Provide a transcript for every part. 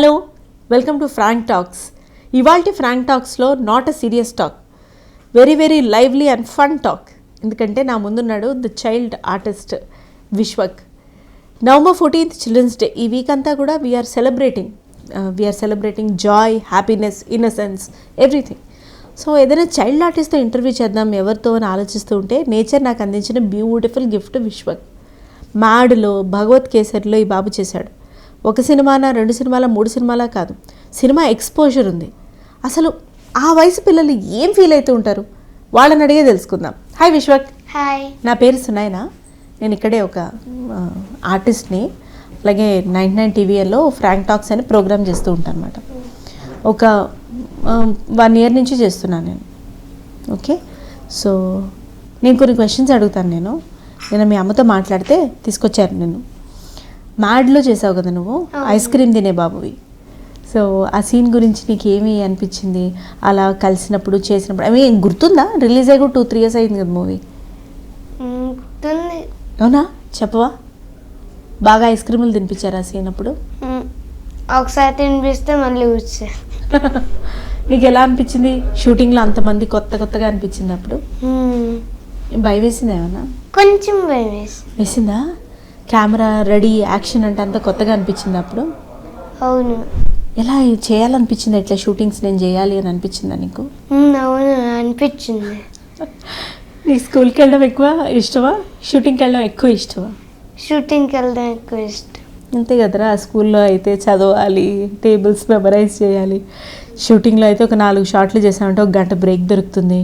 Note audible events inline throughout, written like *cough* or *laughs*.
Hello welcome to frank talks ఇవాల్టి Frank టాక్స్లో not a serious talk very very lively and fun talk ఎందుకంటే నా ముందున్నాడు the child artist Vishwak November fourteenth children's day ఈ week అంతా కూడా we're celebrating we're celebrating joy happiness innocence everything so ఏదైనా child ఆర్టిస్ట్తో interview చేద్దాం ఎవరితో అని ఆలోచిస్తూ ఉంటే నేచర్ నాకు అందించిన బ్యూటిఫుల్ గిఫ్ట్ విశ్వక్ మ్యాడ్లో భగవత్ కేసరిలో ఈ బాబు చేశాడు. ఒక సినిమానా రెండు సినిమాల మూడు సినిమాలా కాదు. సినిమా ఎక్స్పోజర్ ఉంది. అసలు ఆ వయసు పిల్లలు ఏం ఫీల్ అవుతూ ఉంటారు? వాళ్ళని అడిగే తెలుసుకుందాం. హాయ్ విశ్వక్. హాయ్ నా పేరు సునైనా. నేను ఇక్కడే ఒక ఆర్టిస్ట్ని అలాగే నైన్ నైన్ టీవీఎల్లో ఫ్రాంక్ టాక్స్ అని ప్రోగ్రామ్ చేస్తూ ఉంటాను అనమాట ఒక వన్ ఇయర్ నుంచి చేస్తున్నాను నేను. ఓకే? సో నేను కొన్ని క్వశ్చన్స్ అడుగుతాను నేను. నేను మీ అమ్మతో మాట్లాడితే తీసుకొచ్చారు నేను. మ్యాడ్లో చేసావు కదా నువ్వు. ఐస్ క్రీమ్ తినే బాబువి. సో ఆ సీన్ గురించి నీకు ఏమి అనిపించింది? అలా కలిసినప్పుడు చేసినప్పుడు ఐ మీన్ గుర్తుందా? రిలీజ్ అయ్యి కూడా టూ త్రీ ఇయర్స్ అయింది కదా మూవీ. గుర్తుంది. అవునా? చెప్పవా? బాగా ఐస్ క్రీములు తినిపించారా సీన్ అప్పుడు? ఒకసారి తినిపిస్తే మళ్ళీ వచ్చా. *laughs* నీకు ఎలా అనిపించింది? షూటింగ్లో అంతమంది కొత్త కొత్తగా అనిపించింది అప్పుడు? భయం వేసింది ఏమన్నా? కొంచెం భయం వేసి వేసిందా? కెమెరా రెడీ యాక్షన్ అంటే అంత కొత్తగా అనిపించింది అప్పుడు? అవును. ఎలా చేయాలనిపించింది? ఎట్లా షూటింగ్స్ నేను చేయాలి అని అనిపించిందా నీకు? అవును అనిపించింది. *laughs* నీ స్కూల్కి వెళ్ళడం ఎక్కువ ఇష్టమా? షూటింగ్కి వెళ్ళడం ఎక్కువ ఇష్టమా? షూటింగ్కి వెళ్ళడం ఎక్కువ ఇష్టం. అంతే కదరా స్కూల్లో అయితే చదవాలి టేబుల్స్ మెమరైజ్ చేయాలి. షూటింగ్లో అయితే ఒక నాలుగు షాట్లు చేసామంటే ఒక గంట బ్రేక్ దొరుకుతుంది.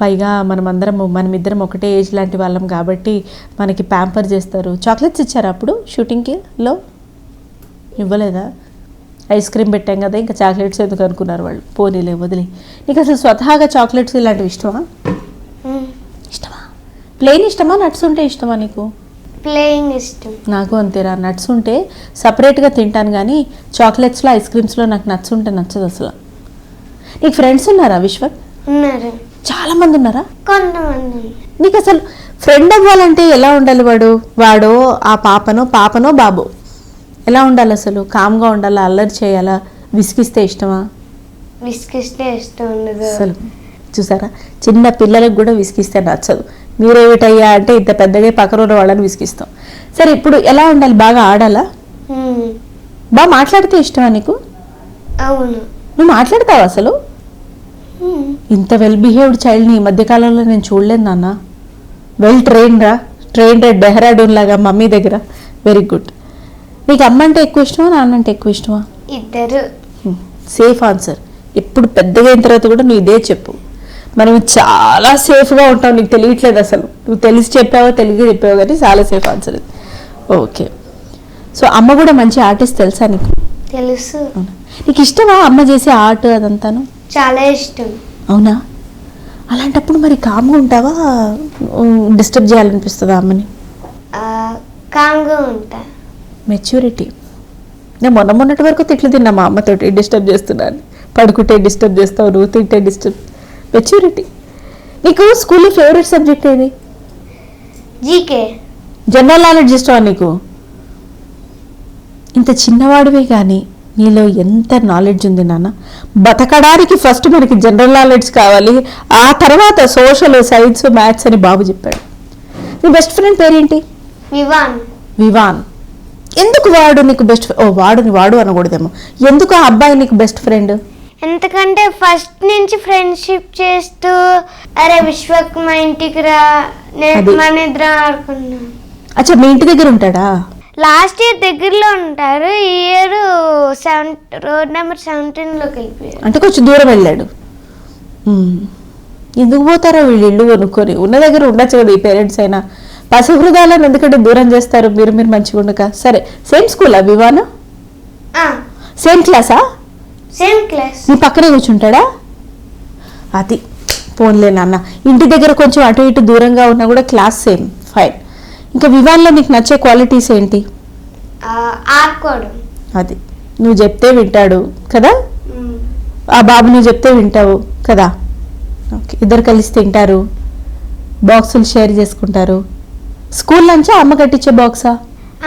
పైగా మనమందరం మనమిద్దరం ఒకటే ఏజ్ లాంటి వాళ్ళం కాబట్టి మనకి ప్యాంపర్ చేస్తారు. చాక్లెట్స్ ఇచ్చారా అప్పుడు షూటింగ్కి లో? ఇవ్వలేదా? ఐస్ క్రీమ్ పెట్టాం కదా ఇంకా చాక్లెట్స్ ఎందుకు అనుకున్నారు వాళ్ళు? పోనీలే వదిలే. నీకు అసలు స్వతహాగా చాక్లెట్స్ ఇలాంటివి ఇష్టమా? ఇష్టమా? ప్లెయిన్ ఇష్టమా నట్స్ ఉంటే ఇష్టమా నీకు? ప్లేయింగ్ ఇష్టం. నాకు అంతేరా నట్స్ ఉంటే సపరేట్గా తింటాను కానీ చాక్లెట్స్లో ఐస్ క్రీమ్స్లో నాకు నట్స్ ఉంటే నచ్చదు అసలు. నీకు ఫ్రెండ్స్ ఉన్నారా విశ్వక్? ఉన్నారు. చాలా మంది ఉన్నారా? కొంతమంది. నీకు అసలు ఫ్రెండ్ అవ్వాలంటే ఎలా ఉండాలి వాడు? వాడో ఆ పాపనో పాపనో బాబు? ఎలా ఉండాలి అసలు? కామ్గా ఉండాలా? అల్లరి చేయాలా? విసిగిస్తే ఇష్టమా? విసిగిస్తే ఇష్టం ఉండదు. అసలు చూసారా? చిన్న పిల్లలకు కూడా విసిగిస్తే నచ్చదు. మీరేమిటయ్యా అంటే ఇంత పెద్దగా పక్కన ఉన్న వాళ్ళని విసిగిస్తాం. సరే ఇప్పుడు ఎలా ఉండాలి? బాగా ఆడాలా? బాగా మాట్లాడితే ఇష్టమా నీకు? అవును. నువ్వు మాట్లాడతావు అసలు? ఇంత వెల్ బిహేవ్డ్ చైల్డ్ని ఈ మధ్యకాలంలో నేను చూడలేదు నాన్న. వెల్ ట్రైన్డ్ రా. ట్రైన్డ్ డెహ్రాడూన్ లాగా మమ్మీ దగ్గర. వెరీ గుడ్ నీకు అమ్మ అంటే ఎక్కువ ఇష్టమా నాన్న అంటే ఎక్కువ ఇష్టమా? ఇద్దరు. సేఫ్ ఆన్సర్ ఎప్పుడు పెద్దగా అయిన తర్వాత కూడా నువ్వు ఇదే చెప్పు. మనం చాలా సేఫ్గా ఉంటావు నీకు తెలియట్లేదు అసలు. నువ్వు తెలిసి చెప్పావో తెలియక చెప్పావో కానీ చాలా సేఫ్ ఆన్సర్ ఓకే సో అమ్మ కూడా మంచి ఆర్టిస్ట్ తెలుసా నీకు? తెలుసు. నీకు ఇష్టమా అమ్మ చేసే ఆర్ట్ అదంతాను? చాలా ఇష్టం. అవునా? అలాంటప్పుడు మరి కామ్గా ఉంటావా? డిస్టర్బ్ చేయాలనిపిస్తుందా అమ్మని? కామ్గా ఉంటా. మెచ్యూరిటీ. నేను మొన్న మొన్నటి వరకు తిట్లు తిన్నా మా అమ్మతోటి డిస్టర్బ్ చేస్తున్నాను పడుకుంటే డిస్టర్బ్ చేస్తావు నువ్వు తింటే డిస్టర్బ్. మెచ్యూరిటీ. నీకు స్కూల్లో ఫేవరెట్ సబ్జెక్ట్ ఏది? జీకే. జనరల్ నాలెడ్జ్ ఇష్టమా నీకు? ఇంత చిన్నవాడివే కానీ నీలో ఎంత నాలెడ్జ్ ఉంది నాన్న? బతకడానికి ఫస్ట్ మనకి జనరల్ నాలెడ్జ్ కావాలి. ఆ తర్వాత సోషల్ సైన్స్ మ్యాథ్స్ అని బాబు చెప్పాడు. నీ బెస్ట్ ఫ్రెండ్ పేరేంటి? వివాన్. వివాన్. ఎందుకు వాడు నీకు బెస్ట్ ఓ వాడు వాడు అనకూడదేమో. ఎందుకు ఆ అబ్బాయి నీకు బెస్ట్ ఫ్రెండ్ ఎందుకంటే ఫస్ట్ నుంచి ఫ్రెండ్షిప్ చేస్తూ అరే విశ్వక్ మా ఇంటికి రా నేను అది. మన ఇద్దరం ఆడుకున్నాం అచ్చా మీ ఇంటి దగ్గర ఉంటాడా? లాస్ట్ ఇయర్ దగ్గరలో ఉంటారు ఈ ఇయర్ సెవెన్ రోడ్ నెంబర్ సెవెంటీన్లోకి వెళ్ళిపోయారు. అంటే కొంచెం దూరం వెళ్ళాడు. ఎందుకు పోతారో వీళ్ళు ఇల్లు కొనుక్కొని? ఉన్న దగ్గర ఉండొచ్చు కదా ఈ పేరెంట్స్ అయినా. పసిహృదయాలను ఎందుకంటే దూరం చేస్తారు? మీరు మీరు మంచిగా ఉండక. సరే సేమ్ స్కూలా వివానా? సేమ్ క్లాసా సేమ్ క్లాస్ నీ పక్కనే కూర్చుంటాడా? అది. పోన్లే నాన్న. ఇంటి దగ్గర కొంచెం అటు ఇటు దూరంగా ఉన్నా కూడా క్లాస్ సేమ్ ఫైన్ ఇంకా వివాన్లో నీకు నచ్చే క్వాలిటీస్ ఏంటి? ఆడుకోవడం. అది. నువ్వు చెప్తే వింటాడు కదా? ఆ బాబు నువ్వు చెప్తే వింటావు కదా? ఓకే. ఇద్దరు కలిసి తింటారు. బాక్సులు షేర్ చేసుకుంటారు. స్కూల్ లంచా? అమ్మ కట్టించే బాక్సా?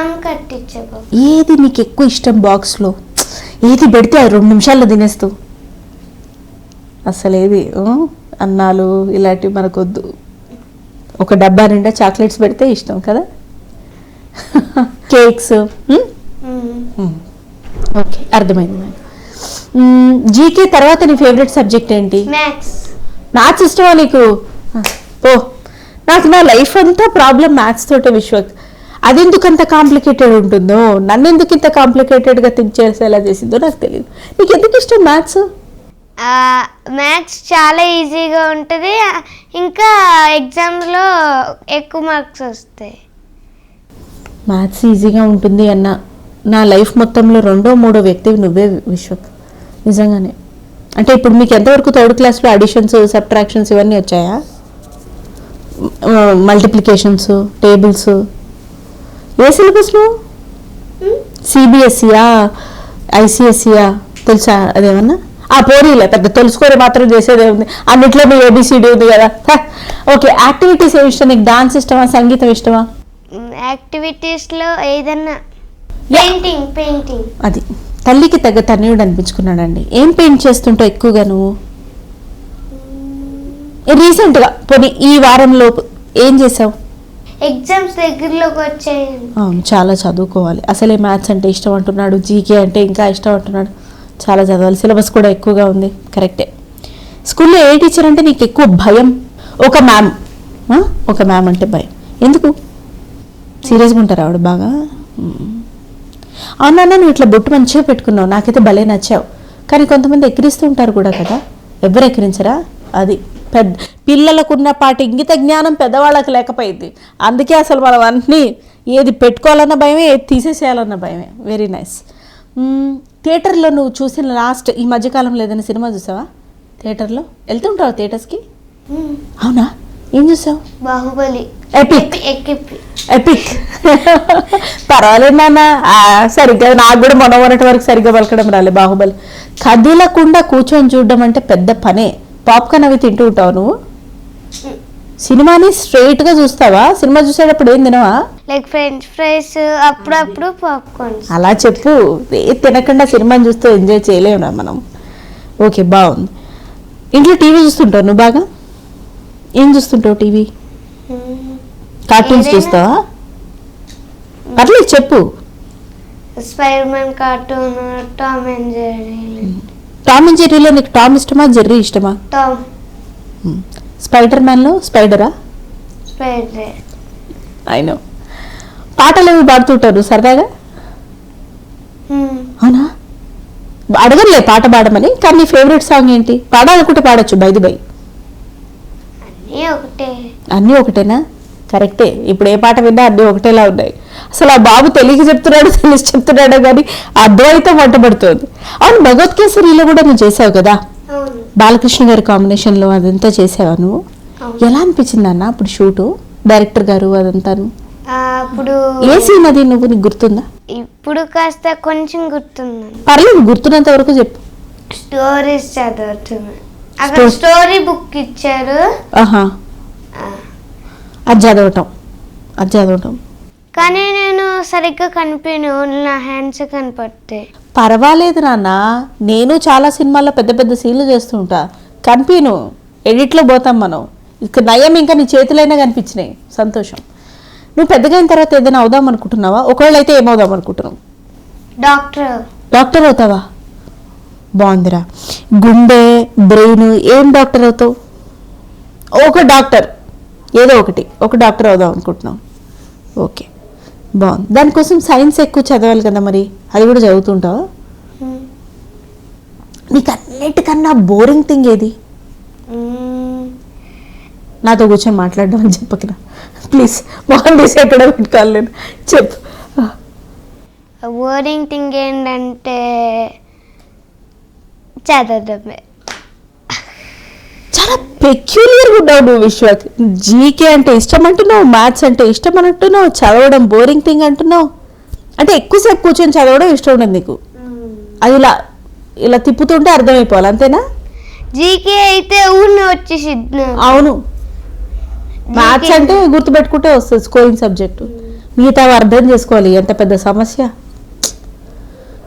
అమ్మ కట్టించే బాబు ఏది నీకు ఎక్కువ ఇష్టం బాక్స్లో? ఏది పెడితే అది రెండు నిమిషాల్లో తినేస్తూ? అసలు ఏది ఆ? అన్నాలు ఇలాంటివి మనకొద్దు. ఒక డబ్బా నిండా చాక్లెట్స్ పెడితే ఇష్టం కదా? కేక్స్. ఓకే అర్థమైంది నాకు. మ్మ్, జీకే తర్వాత నీ ఫేవరెట్ సబ్జెక్ట్ ఏంటి? మ్యాథ్స్. మ్యాథ్స్ ఇష్టమా నీకు? ఓ నాకు నా లైఫ్ అంతా ప్రాబ్లం మ్యాథ్స్ తోటే విశ్వక్. అదెందుకు అంత కాంప్లికేటెడ్ ఉంటుందో? నన్ను ఎందుకు ఇంత కాంప్లికేటెడ్గా థింక్ చేసేలా చేసిందో నాకు తెలియదు నీకు ఎందుకు ఇష్టం మ్యాథ్స్? మ్యాథ్స్ చాలా ఈజీగా ఉంటుంది. ఇంకా ఎగ్జామ్లో ఎక్కువ మార్క్స్ వస్తాయి. మ్యాథ్స్ ఈజీగా ఉంటుంది అన్న. నా లైఫ్ మొత్తంలో రెండో మూడో వ్యక్తివి నువ్వే విశ్వక్. నిజంగానే. అంటే ఇప్పుడు మీకు ఎంతవరకు థర్డ్ క్లాస్లో అడిషన్స్ సబ్ట్రాక్షన్స్ ఇవన్నీ వచ్చాయా? మల్టిప్లికేషన్స్ టేబుల్స్ ఏ సిలబస్ నువ్వు సిబిఎస్ఈయా ఐసిఎస్ఈయా తెలుసా? అదేమన్నా? ఆ పోనీలే పెద్ద తెలుసుకొని మాత్రం చేసేదే ఉంది. అన్నిట్లో మీ ఏబిసిడి ఉంది కదా. ఓకే యాక్టివిటీస్ ఏమి ఇష్టం? నీకు డాన్స్ ఇష్టమా? సంగీతం ఇష్టమా? యాక్టివిటీస్లో ఏదన్నా పెయింటింగ్ పెయింటింగ్. అది. తల్లికి తగ్గ తనయుడు అనిపించుకున్నాడండి. ఏం పెయింట్ చేస్తుంటావు ఎక్కువగా నువ్వు? రీసెంట్గా పోనీ ఈ వారంలో ఏం చేసావు? ఎగ్జామ్స్ దగ్గరలోకి వచ్చాయండి. అవును చాలా చదువుకోవాలి. అసలే మ్యాథ్స్ అంటే ఇష్టం అంటున్నాడు జీకే అంటే ఇంకా ఇష్టం అంటున్నాడు. చాలా చదవాలి. సిలబస్ కూడా ఎక్కువగా ఉంది. కరెక్టే. స్కూల్లో ఏ టీచర్ అంటే నీకు ఎక్కువ భయం? ఒక మ్యామ్. ఒక మ్యామ్ అంటే భయం. ఎందుకు? సీరియస్గా ఉంటారు ఆవిడ బాగా. అవునా నువ్వు ఇట్లా బొట్టు మంచిగా పెట్టుకున్నావు. నాకైతే భలే నచ్చావు. కానీ కొంతమంది ఎక్కిరిస్తూ ఉంటారు కూడా కదా. ఎవరు ఎక్కిరించరా? అది పెద్ద పిల్లలకున్న పాటి ఇంగిత జ్ఞానం పెద్దవాళ్ళకి లేకపోయింది. అందుకే అసలు మనం అన్నీ ఏది పెట్టుకోవాలన్న భయమే ఏది తీసేసేయాలన్న భయమే. వెరీ నైస్ థియేటర్లో నువ్వు చూసిన లాస్ట్ ఈ మధ్యకాలంలో ఏదైనా సినిమా చూసావా? థియేటర్లో? వెళ్తుంటావు థియేటర్స్కి? అవునా? ఏం చూసావు? బాహుబలి. ఎపిక్ పర్వాలేదు నాన్న. సరిగ్గా నాకు కూడా మొన్న మొన్నటి వరకు సరిగ్గా పలకడం రాలే బాహుబలి. కదిలకుండా కూర్చొని చూడడం అంటే పెద్ద పనే. పాప్కార్న్ అవి తింటూ ఉంటావు నువ్వు? సినిమాని straight గా చూస్తావా? సినిమా చూసేటప్పుడు ఏం తినవా? లైక్ ఫ్రెంచ్ ఫ్రైస్ అప్పుడప్పుడు పాప్కార్న్స్. అలా చెప్పు. ఏ తినకుండా సినిమాని చూస్తూ ఎంజాయ్ చేయలేము మనం. ఓకే బాగుంది. ఇంట్లో టీవీ చూస్తుంటావు నువ్వు బాగా? ఏం చూస్తుంటావు టీవీ? కార్టూన్స్ ఏదైనా. చూస్తావా? పర్లేదు చెప్పు. Spider Man cartoon Tom and Jerry. Tom and జెర్రీలో నీకు టామ్ ఇష్టమా జెర్రీ ఇష్టమా? టామ్. స్పైడర్ మ్యాన్లో స్పైడరా స్పైడర్ అయినో పాటలు ఏమి పాడుతుంటారు సరదాగా? అవునా? అడగలే పాట పాడమని కానీ నీ ఫేవరెట్ సాంగ్ ఏంటి? పాడాలనుకుంటే పాడొచ్చు బైది బై అన్నీ ఒకటే. అన్నీ ఒకటేనా? కరెక్టే ఇప్పుడు ఏ పాట విన్నా అన్నీ ఒకటేలా ఉన్నాయి. అసలు ఆ బాబు తెలియక చెప్తున్నాడు తెలిసి చెప్తున్నాడు కానీ అద్వైతం వంటబడుతోంది అవును భగవద్కేసరిలో కూడా నువ్వు చేసావు కదా? బాలకృష్ణ గారి కాంబినేషన్లో అదంతా చేసావా నువ్వు. ఎలా అనిపించింది అన్న అప్పుడు షూటు? డైరెక్టర్ గారు అదంతాను ఆ, అప్పుడు ఏ సీన్ అది నువ్వు? నీకు గుర్తుందా? ఇప్పుడు కాస్త కొంచెం గుర్తుందండి. పర్లేదు గుర్తున్నంత వరకు చెప్పు. స్టోరీస్ చదువుతున్నాను అక్కడ స్టోరీ బుక్ ఇచ్చారు. ఆహా. అది చదవటం. అది చదవటం. కానీ నేను సరిగ్గా కనిపించను నా హ్యాండ్స్ కనపడతాయి. పర్వాలేదు నాన్న నేను చాలా సినిమాల్లో పెద్ద పెద్ద సీన్లు చేస్తుంటా కనిపిను ఎడిట్లో పోతాం మనం. ఇక నయం ఇంకా నీ చేతులైనా కనిపించినాయి. సంతోషం. నువ్వు పెద్దగా అయిన తర్వాత ఏదైనా అవుదాం అనుకుంటున్నావా? ఒకవేళ అయితే ఏమవుదాం అనుకుంటున్నావు? డాక్టర్. డాక్టర్ అవుతావా? బాగుందిరా. గుండె బ్రెయిన్ ఏం డాక్టర్ అవుతావు? ఒక డాక్టర్. ఏదో ఒకటి. ఒక డాక్టర్ అవుదాం అనుకుంటున్నాం ఓకే. బాగుంది. దానికోసం సైన్స్ ఎక్కువ చదవాలి కదా మరి? అది కూడా చదువుతుంటావా? నీకు అన్నిటికన్నా బోరింగ్ థింగ్ ఏది? నాతో కూర్చొని మాట్లాడడం అని చెప్పకరా. ప్లీజ్ మొహం తీసి ఎక్కడ పెట్టుకోవాలి నేను? చెప్పు. బోరింగ్ థింగ్ ఏంటంటే చదవడమే. చాలా పెక్యులియర్గా ఉన్నావు నువ్వు విశ్వక్. జీకే అంటే ఇష్టం అంటున్నావు మ్యాథ్స్ అంటే ఇష్టం అంటున్నావు చదవడం బోరింగ్ థింగ్ అంటున్నావు. అంటే ఎక్కువసేపు కూర్చొని చదవడం ఇష్టం ఉండదు నీకు. అది ఇలా ఇలా తిప్పుతుంటే అర్థమైపోవాలి అంతేనా? జీకే అయితే ఊరిని వచ్చేసిద్ది. నాకు. అవును మ్యాథ్స్ అంటే గుర్తుపెట్టుకుంటే వస్తుంది స్కోరింగ్ సబ్జెక్టు మిగతా అర్థం చేసుకోవాలి ఎంత పెద్ద సమస్య.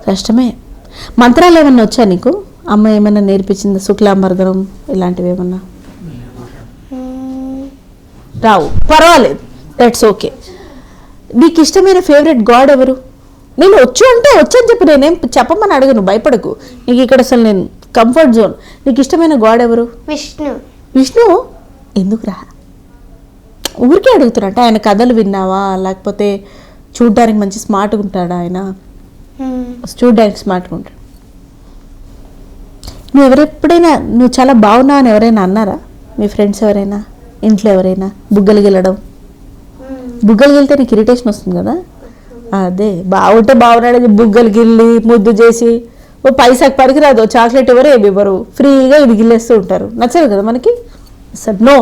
కష్టమే. మంత్రాలు ఏమన్నా వచ్చా నీకు? అమ్మ ఏమైనా నేర్పించిందా? శుక్లాంబరదనం ఇలాంటివి ఏమన్నా. రావు. పర్వాలేదు. దట్స్ ఓకే నీకు ఇష్టమైన ఫేవరెట్ గాడ్ ఎవరు? నేను వచ్చు అంటే వచ్చు అని చెప్పి. నేనేం చెప్పమని అడగను. భయపడకు. నీకు ఇక్కడ అసలు నేను కంఫర్ట్ జోన్ నీకు ఇష్టమైన గాడ్ ఎవరు? విష్ణు. విష్ణు? ఎందుకురా ఊరికే అడుగుతున్నట్ట ఆయన కథలు విన్నావా? లేకపోతే చూడ్డానికి మంచి స్మార్ట్గా ఉంటాడా ఆయన. చూడ్డానికి స్మార్ట్గా ఉంటాడు. నువ్వు ఎవరెప్పుడైనా నువ్వు చాలా బాగున్నావు అని ఎవరైనా అన్నారా? మీ ఫ్రెండ్స్ ఎవరైనా? ఇంట్లో ఎవరైనా? బుగ్గలు గెలడం బుగ్గలు గెలితే నీకు ఇరిటేషన్ వస్తుంది కదా? అదే బాగుంటే బాగున్నాడని బుగ్గలు గిల్లి ముద్దు చేసి ఓ పైసాకి పనికిరాదు ఓ చాక్లెట్ ఎవరు ఏమి ఇవ్వరు. ఫ్రీగా ఇది గిల్లేస్తూ ఉంటారు. నచ్చదు కదా మనకి? Sir no.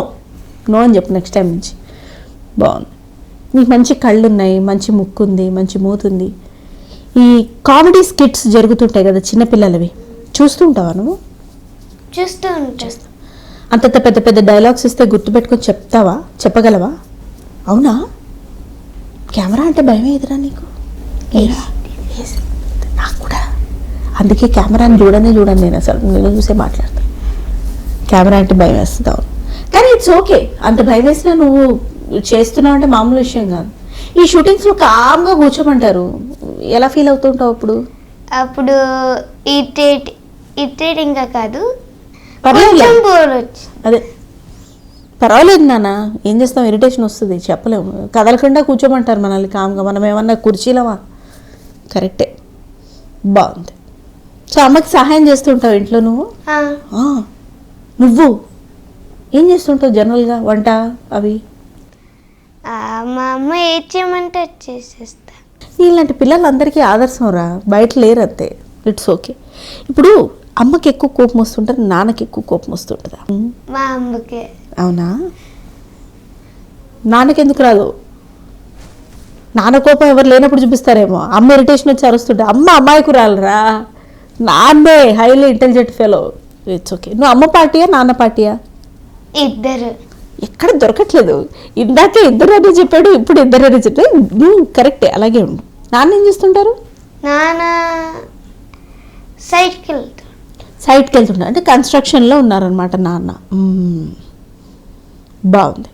నో అని చెప్పు నెక్స్ట్ టైం నుంచి. బాగుంది నీకు మంచి కళ్ళు ఉన్నాయి మంచి ముక్కు ఉంది మంచి మూతి ఉంది ఈ కామెడీ స్కిట్స్ జరుగుతుంటాయి కదా చిన్నపిల్లలవి? చూస్తూ ఉంటావా నువ్వు? చూస్తూ ఉంటాను అంతంత పెద్ద పెద్ద డైలాగ్స్ ఇస్తే గుర్తుపెట్టుకొని చెప్తావా? చెప్పగలవా? అవునా? కెమెరా అంటే భయం ఎదురా నీకు. నాకు కూడా. అందుకే కెమెరాని చూడనే చూడను నేను అసలు. నేను చూసే మాట్లాడతాను కెమెరా అంటే భయం వేస్తుంది కానీ ఇట్స్ ఓకే అంత భయం వేసినా నువ్వు చేస్తున్నావు అంటే మామూలు విషయం కాదు. ఈ షూటింగ్స్లో కామ్గా కూర్చోమంటారు. ఎలా ఫీల్ అవుతుంటావు అప్పుడు? అప్పుడు ఇటేట్ ఇటేట్ ఇంకా కాదు కొంచెం బోర్ అదే. పర్వాలేదు నాన్న. ఏం చేస్తాం? ఇరిటేషన్ వస్తుంది. చెప్పలేము. కదలకుండా కూర్చోమంటారు మనల్ని కామ్గా. మనం ఏమన్నా కుర్చీలమా? కరెక్టే. బాగుంది. సో అమ్మకి సహాయం చేస్తుంటావు ఇంట్లో నువ్వు? నువ్వు? ఏం చేస్తుంటావు జనరల్గా? వంట అవి? మా అమ్మ చేయమంటే చేసేస్తా. ఇలాంటి పిల్లలందరికీ ఆదర్శం రా. బయట లేరు అంతే. It's okay. ఇప్పుడు అమ్మకి ఎక్కువ కోపం వస్తుంటుంది నాన్నకి ఎక్కువ కోపం వస్తుంటుందా. ఉమ్. మా అమ్మకే. అవునా? నాన్నకెందుకు రాదు? నాన్న కోపం ఎవరు లేనప్పుడు చూపిస్తారేమో. అమ్మ ఇరిటేషన్ వచ్చి అరుస్తుంటే అమ్మ అమ్మాయికు రాలరా? నాన్నే highly intelligent fellow it's okay నువ్వు అమ్మ పార్టీయా నాన్న పార్టీయా? ఇద్దరు. ఎక్కడ దొరకట్లేదు. ఇందాకే ఇద్దరు అని చెప్పాడు ఇప్పుడు ఇద్దరు అని చెప్పాడు. నువ్వు కరెక్టే అలాగే ఉండు. నాన్న ఏం చేస్తుంటారు? నాన్న వెళ్తాడు సైట్కి వెళ్తుంటారు అంటే కన్స్ట్రక్షన్లో ఉన్నారనమాట నాన్న. బాగుంది.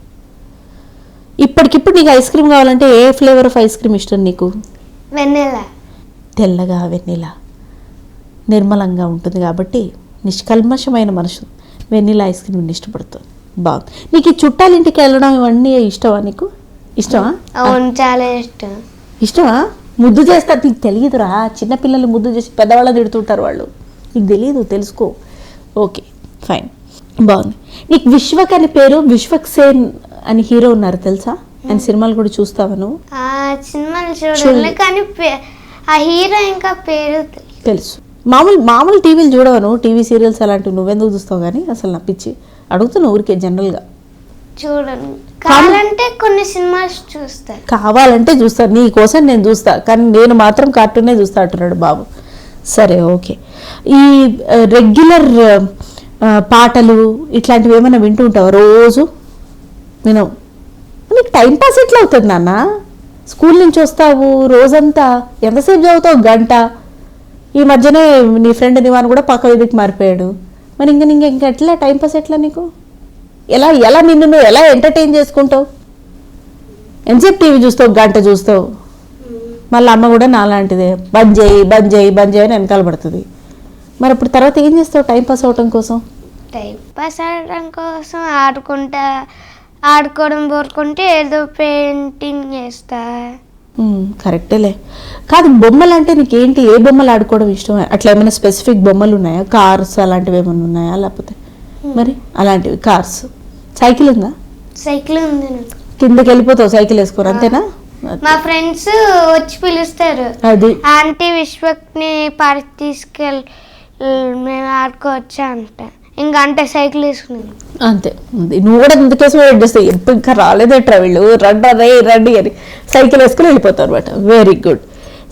ఇప్పటికిప్పుడు నీకు ఐస్ క్రీమ్ కావాలంటే ఏ ఫ్లేవర్ ఆఫ్ ఐస్ క్రీమ్ ఇష్టం నీకు? వెన్నెల. తెల్లగా వెన్నీలా. నిర్మలంగా ఉంటుంది కాబట్టి నిష్కల్మషమైన మనసు వెన్నీలా ఐస్ క్రీమ్ని ఇష్టపడుతుంది. బాగుంది. నీకు ఈ చుట్టాలింటికి వెళ్ళడం ఇవన్నీ ఇష్టమా నీకు? ఇష్టమా? అవును చాలా ఇష్టం. ఇష్టమా? ముద్దు చేస్తారు నీకు తెలియదురా. చిన్నపిల్లలు ముద్దు చేసి పెద్దవాళ్ళని తిడుతుంటారు వాళ్ళు. నీకు తెలియదు తెలుసుకో. Okay fine. బాగుంది. నీకు విశ్వక్ అని పేరు విశ్వక్ సేన్ అని హీరో ఉన్నారు తెలుసా? ఆయన సినిమాలు కూడా చూస్తావా నువ్వు? ఆ సినిమాలు చూడాలి. కానీ ఆ హీరో ఇంకా పేరు. తెలుసు. మామూలు మామూలు టీవీలు చూడవను టీవీ సీరియల్స్ అలాంటివి నువ్వెందుకు చూస్తావు కానీ అసలు నా పిచ్చి. అడుగుతున్నా ఊరికే జనరల్గా. చూడను. కావాలంటే కొన్ని సినిమాలు చూస్తారు కావాలంటే చూస్తాను నీ కోసం నేను చూస్తా. కానీ నేను మాత్రం కార్టూనే చూస్తా అంటున్నాడు బాబు. సరే ఓకే. ఈ రెగ్యులర్ పాటలు ఇట్లాంటివి ఏమైనా వింటూ ఉంటావా రోజు? నేను నీకు టైంపాస్ ఎట్లా అవుతుంది నాన్న? స్కూల్ నుంచి వస్తావు రోజంతా ఎంతసేపు చదువుతావు? గంట. ఈ మధ్యనే నీ ఫ్రెండ్ దివాన్ కూడా పక్క వీధికి మారిపోయాడు. మరి ఇంక ఇంక ఇంక ఎట్లా? టైంపాస్ ఎట్లా నీకు? ఎలా ఎలా నిన్ను నువ్వు ఎలా ఎంటర్టైన్ చేసుకుంటావు? ఎంతసేపు టీవీ చూస్తావు? గంట చూస్తావు? మళ్ళీ అమ్మ కూడా నాలాంటిదే. బంద్ చేయి బంద్ చేయి బంద్ చేయి అని వెనకాల పడుతుంది. మరి అప్పుడు తర్వాత ఏం చేస్తావు? టైం పాస్ అవటం కోసం? టైం పాస్ ఆడడం కోసం ఆడుకుంటా ఆడుకోవడం కోరుకుంటే ఏదో పెయింటింగ్ చేస్తా. కరెక్టేలే కాదు బొమ్మలు అంటే నీకేంటి? ఏ బొమ్మలు ఆడుకోవడం ఇష్టం? అట్లా ఏమైనా స్పెసిఫిక్ బొమ్మలు ఉన్నాయా? కార్స్ అలాంటివి ఏమైనా ఉన్నాయా? లేకపోతే మరి అలాంటివి కార్స్. సైకిల్ ఉందా? సైకిల్ ఉంది నాకు. కిందకి వెళ్ళిపోతావు సైకిల్ వేసుకోరు? అంతేనా? మా ఫ్రెండ్స్ వచ్చి పిలుస్తారు. అది. ఆంటీ విశ్వక్ని పార్క్ తీసుకెళ్ళి మేము ఆడుకోవచ్చా అంట. ఇంకా అంటే సైకిల్ వేసుకున్నాను అంతే. నువ్వు కూడా ఇందుకోసం వెయిట్ చేస్తావు. ఎప్పుడు ఇంకా రాలేదేట్రా వీళ్ళు? రండి రే రండి అని సైకిల్ వేసుకుని వెళ్ళిపోతారు అనమాట వెరీ గుడ్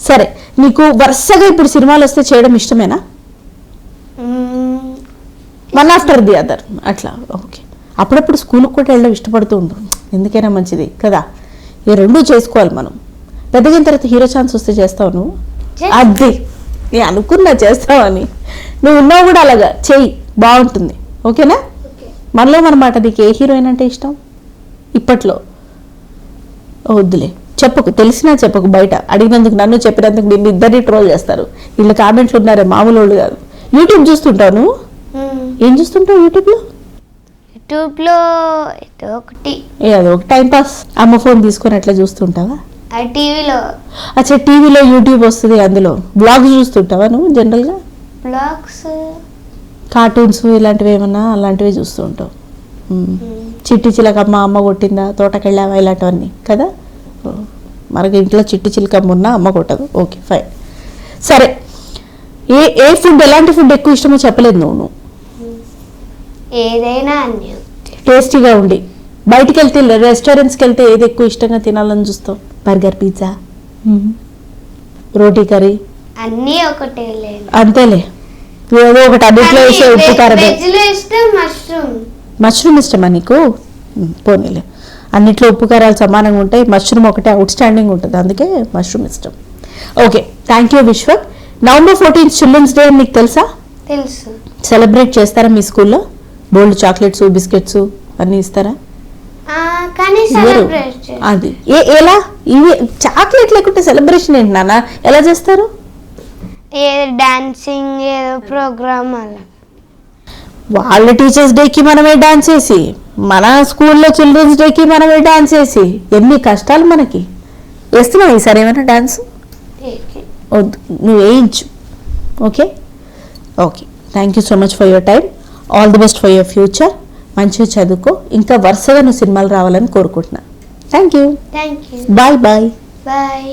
సరే నీకు వరుసగా ఇప్పుడు సినిమాలు వస్తే చేయడం ఇష్టమేనా. వన్ ఆఫ్టర్ ది అదర్ అట్లా. ఓకే. అప్పుడప్పుడు స్కూల్కి కూడా వెళ్ళడం ఇష్టపడుతూ ఉండు. ఎందుకైనా మంచిది కదా? ఈ రెండూ చేసుకోవాలి మనం. పెద్దగిన తర్వాత హీరో ఛాన్స్ వస్తే చేస్తావు నువ్వు? అది. నేను అనుకున్నా చేస్తావని. నువ్వు ఉన్నావు కూడా అలాగా చెయ్యి. బాగుంటుంది. ఓకేనా? మనలో మనమాట నీకు ఏ హీరోయిన్ అంటే ఇష్టం? ఇప్పట్లో. వద్దులే. చెప్పకు. తెలిసినా చెప్పకు బయట. అడిగినందుకు నన్ను చెప్పినందుకు నిన్ను ఇద్దరిని ట్రోల్ చేస్తారు. వీళ్ళ కామెంట్లు ఉన్నారే మామూలు వాళ్ళు కాదు. యూట్యూబ్ చూస్తుంటావు నువ్వు? ఏం చూస్తుంటావు యూట్యూబ్లో? యూట్యూబ్లో ఏదో ఒకటి. ఏ అది ఒక టైం పాస్. అమ్మ ఫోన్ తీసుకొని అట్లా చూస్తుంటావా? టీవీలో. అచ్చా టీవీలో యూట్యూబ్ వస్తుంది అందులో. బ్లాగ్స్ చూస్తుంటావా నువ్వు జనరల్గా? బ్లాగ్స్. కార్టూన్స్ ఇలాంటివి ఏమన్నా అలాంటివి చూస్తూ ఉంటావు. మ్మ్. చిట్టి చిలకమ్మ అమ్మ కొట్టిందా? తోటకెళ్ళావా? ఇలాంటివన్నీ కదా. మనకి ఇంట్లో చిట్టి చిలకమ్మ ఉన్నా అమ్మ కొట్టదు. Okay fine. సరే. ఏ ఏ ఫుడ్ ఎలాంటి ఫుడ్ ఎక్కువ ఇష్టమో చెప్పలేదు నువ్వు నువ్వు. ఏదైనా అన్ని టేస్టీగా ఉండి. బయటికి వెళ్తే రెస్టారెంట్స్కి వెళ్తే ఏది ఎక్కువ ఇష్టంగా తినాలని చూస్తావు? Burger pizza? రోటీ కర్రీ? అన్నీ ఒకటే అంతేలే. ఏదో ఒకటి అన్నిట్లో వేసే ఉప్పు కారం వెజ్లో ఇష్టం మష్రూమ్. మష్రూమ్ ఇష్టమా నీకు? పోనీలే. అన్నిట్లో ఉప్పు కారాలు సమానంగా ఉంటాయి. మష్రూమ్ ఒకటే అవుట్ స్టాండింగ్ ఉంటుంది. అందుకే మష్రూమ్ ఇష్టం. Okay thank you Vishwak. November fourteenth children's day అని నీకు తెలుసా? తెలుసు. సెలబ్రేట్ చేస్తారా మీ స్కూల్లో? బోల్డ్ చాక్లెట్స్ బిస్కెట్స్ అన్నీ ఇస్తారా? అది. ఎలా? ఇవి చాక్లెట్ లేకుంటే సెలబ్రేషన్ ఏంటి నాన్న? ఎలా చేస్తారు? డాన్సింగ్ ఏదో ప్రోగ్రామ్ అలా. వాళ్ళ టీచర్స్ డేకి మనమే డాన్స్ చేసి మన స్కూల్లో చిల్డ్రన్స్ డేకి మనమే డాన్స్ చేసి ఎన్ని కష్టాలు మనకి. వేస్తున్నావు ఈసారి ఏమైనా డాన్స్ వద్దు నువ్వు వేయించు. Okay? Okay. Thank you so much for your time all the best for your future మంచిగా చదువుకో. ఇంకా వరుసగా నువ్వు సినిమాలు రావాలని కోరుకుంటున్నా. Thank you thank you bye bye bye